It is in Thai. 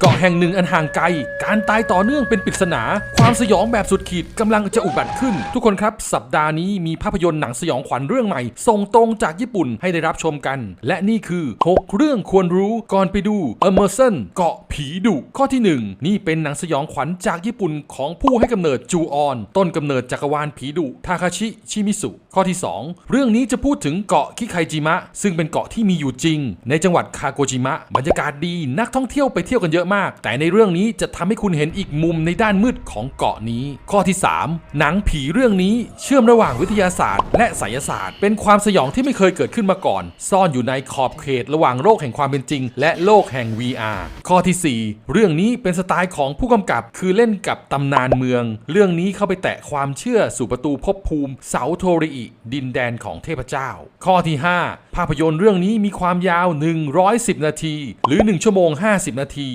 เกาะแห่งหนึ่งอันห่างไกล การตายต่อเนื่องเป็นปริศนา ความสยองแบบสุดขีดกำลังจะอุบัติขึ้น ทุกคนครับ สัปดาห์นี้มีภาพยนตร์หนังสยองขวัญเรื่องใหม่ ส่งตรงจากญี่ปุ่นให้ได้รับชมกัน และนี่คือ 6 เรื่องควรรู้ก่อนไปดู Emerson เกาะผีดุ ข้อที่ 1 นี่เป็นหนังสยองขวัญจากญี่ปุ่นของผู้ให้กำเนิดจูออน ต้นกำเนิดจักรวาลผีดุทาคาชิชิมิสุ ข้อที่ 2 เรื่องนี้จะพูดถึงเกาะคิไคจิมะ ซึ่งเป็นเกาะที่มีอยู่จริง ในจังหวัดคาโกจิมะบรรยากาศดีนักท่องเที่ยวไปเที่ยวกันเยอะมาก แต่ในเรื่องนี้จะทำให้คุณเห็นอีกมุมในด้านมืดของเกาะนี้ ข้อที่ 3 หนังผีเรื่องนี้เชื่อมระหว่างวิทยาศาสตร์ และไสยศาสตร์ เป็นความสยองที่ไม่เคยเกิดขึ้นมาก่อน ซ่อนอยู่ในขอบเขตระหว่างโลกแห่งความเป็นจริง และโลกแห่ง VR ข้อทีสี่4 เรื่องนี้เป็นสไตล์ของผู้กำกับคือเล่นกับตำนานเมือง เรื่องนี้เข้าไปแตะความเชื่อสู่ประตูภพภูมิเสาโทริอิดินแดนของเทพเจ้า ข้อที่ 5 ภาพยนตร์เรื่องนี้มีความยาว 110 นาที หรือ 1 ชั่วโมง 50 นาที